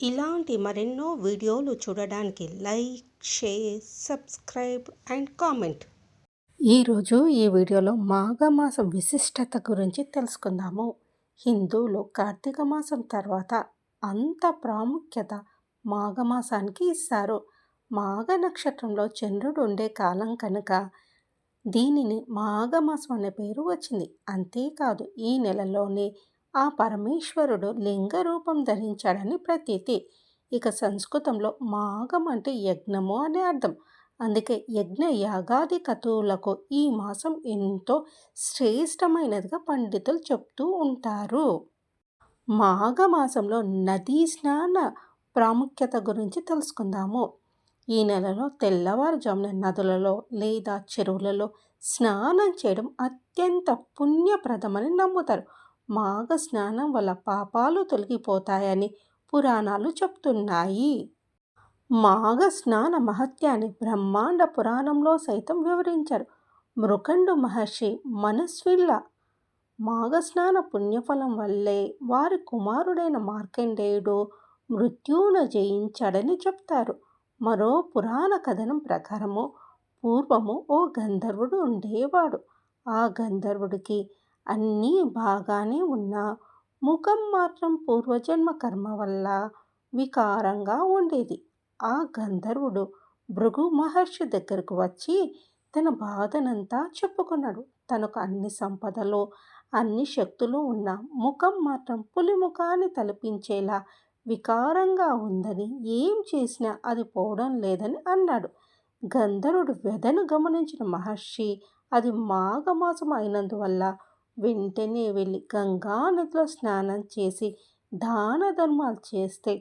ఇలాంటి మరెన్నో వీడియోలు చూడడానికి like share subscribe and comment. ఈరోజు ఈ వీడియోలో మాఘమాసం విశిష్టత గురించి తెలుసుకుందాము. హిందువులు కార్తీక మాసం తర్వాత అంత ప్రాముఖ్యత మాఘమాసానికి ఇస్తారు. మాఘ నక్షత్రంలో చంద్రుడు ఉండే కాలం కనుక దీనిని మాఘమాసం అనే పేరు వచ్చింది. అంతేకాదు ఈ నెలలోనే ఆ పరమేశ్వరుడు లింగ రూపం ధరించాడని ప్రతీతి. ఇక సంస్కృతంలో మాఘం అంటే యజ్ఞము అనే అర్థం. అందుకే యజ్ఞ యాగాది కతువులకు ఈ మాసం ఎంతో శ్రేష్టమైనదిగా పండితులు చెప్తూ ఉంటారు. మాఘమాసంలో నదీ స్నాన ప్రాముఖ్యత గురించి తెలుసుకుందాము. ఈ నెలలో తెల్లవారుజామున నదులలో లేదా చెరువులలో స్నానం చేయడం అత్యంత పుణ్యప్రదమని నమ్ముతారు. మాఘ స్నానం వల్ల పాపాలు తొలగిపోతాయని పురాణాలు చెప్తున్నాయి. మాఘ స్నాన మహత్యాన్ని బ్రహ్మాండ పురాణంలో సైతం వివరించారు. మృకండు మహర్షి మనస్విల్ల మాఘస్నాన పుణ్యఫలం వల్లే వారి కుమారుడైన మార్కండేయుడు మృత్యువును జయించాడని చెప్తారు. మరో పురాణ కథనం ప్రకారము పూర్వము ఓ గంధర్వుడు ఉండేవాడు. ఆ గంధర్వుడికి అన్నీ బాగానే ఉన్నా ముఖం మాత్రం పూర్వజన్మ కర్మ వల్ల వికారంగా ఉండేది. ఆ గంధర్వుడు భృగు మహర్షి దగ్గరకు వచ్చి తన బాధనంతా చెప్పుకున్నాడు. తనకు అన్ని సంపదలు అన్ని శక్తులు ఉన్న ముఖం మాత్రం పులి ముఖాన్ని తలపించేలా వికారంగా ఉందని ఏం చేసినా అది పోవడం లేదని అన్నాడు. గంధర్వుడు వెదను గమనించిన మహర్షి అది మాఘమాసం అయినందువల్ల వెంటనే వెళ్ళి గంగా నదిలో స్నానం చేసి దాన ధర్మాలు చేస్తే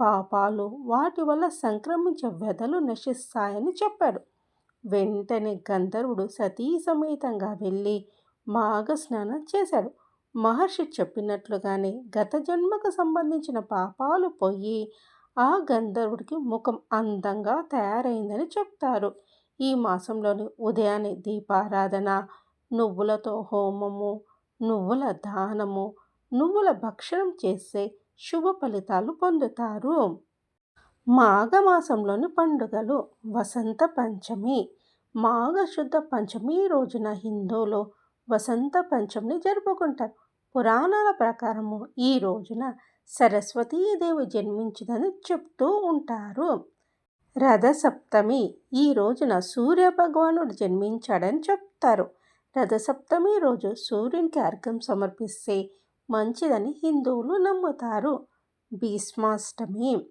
పాపాలు వాటి వల్ల సంక్రమించే వ్యధలు నశిస్తాయని చెప్పాడు. వెంటనే గంధర్వుడు సతీ సమేతంగా వెళ్ళి మాఘ స్నానం చేశాడు. మహర్షి చెప్పినట్లుగానే గత జన్మకు సంబంధించిన పాపాలు పోయి ఆ గంధర్వుడికి ముఖం అందంగా తయారైందని చెప్తారు. ఈ మాసంలోని ఉదయాన్నే దీపారాధన నువ్వులతో హోమము నువ్వుల దానము నువ్వుల భక్షణం చేస్తే శుభ ఫలితాలు పొందుతారు. మాఘమాసంలోని పండుగలు వసంత పంచమి. మాఘశుద్ధ పంచమి రోజున హిందువులు వసంత పంచమిని జరుపుకుంటారు. పురాణాల ప్రకారము ఈ రోజున సరస్వతీదేవి జన్మించిందని చెప్తూ ఉంటారు. రథసప్తమి ఈ రోజున సూర్య భగవానుడు జన్మించాడని చెప్తారు. రథసప్తమి రోజు సూర్యునికి అర్ఘం సమర్పిస్తే మంచిదని హిందువులు నమ్ముతారు. భీష్మాష్టమి.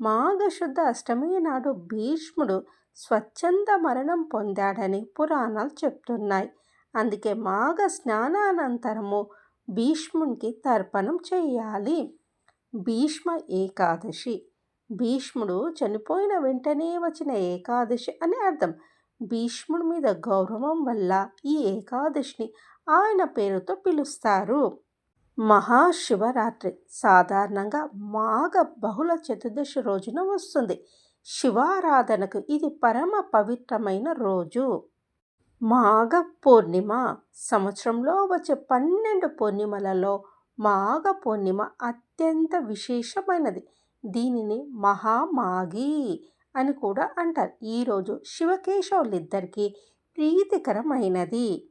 మాఘశుద్ధ అష్టమి నాడు భీష్ముడు స్వచ్ఛంద మరణం పొందాడని పురాణాలు చెప్తున్నాయి. అందుకే మాఘ స్నానానంతరము భీష్మునికి తర్పణం చేయాలి. భీష్మ ఏకాదశి. భీష్ముడు చనిపోయిన వెంటనే వచ్చిన ఏకాదశి అని అర్థం. భీష్ముడి మీద గౌరవం వల్ల ఈ ఏకాదశిని ఆయన పేరుతో పిలుస్తారు. మహాశివరాత్రి సాధారణంగా మాఘ బహుళ చతుర్దశి రోజున వస్తుంది. శివారాధనకు ఇది పరమ పవిత్రమైన రోజు. మాఘ పూర్ణిమ సంవత్సరంలో వచ్చే పన్నెండు పూర్ణిమలలో మాఘ పూర్ణిమ అత్యంత విశేషమైనది. దీనిని మహామాఘి అని కూడా అంటారు. ఈరోజు శివకేశవులిద్దరికీ ప్రీతికరమైనది.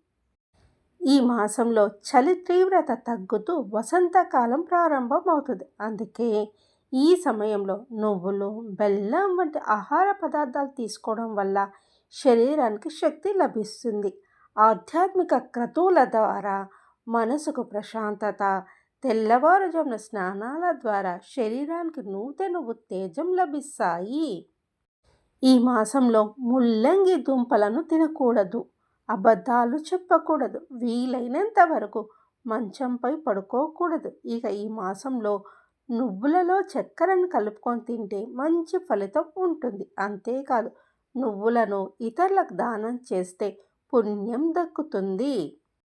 ఈ మాసంలో చలి తీవ్రత తగ్గుతూ వసంతకాలం ప్రారంభమవుతుంది. అందుకే ఈ సమయంలో నువ్వులు బెల్లం వంటి ఆహార పదార్థాలు తీసుకోవడం వల్ల శరీరానికి శక్తి లభిస్తుంది. ఆధ్యాత్మిక క్రతువుల ద్వారా మనసుకు ప్రశాంతత తెల్లవారుజామున స్నానాల ద్వారా శరీరానికి నూతన ఉత్తేజం లభిస్తాయి. ఈ మాసంలో ముల్లంగి దుంపలను తినకూడదు. అబద్ధాలు చెప్పకూడదు. వీలైనంత వరకు మంచంపై పడుకోకూడదు. ఇక ఈ మాసంలో నువ్వులలో చక్కెరను కలుపుకొని తింటే మంచి ఫలితం ఉంటుంది. అంతేకాదు నువ్వులను ఇతరులకు దానం చేస్తే పుణ్యం దక్కుతుంది.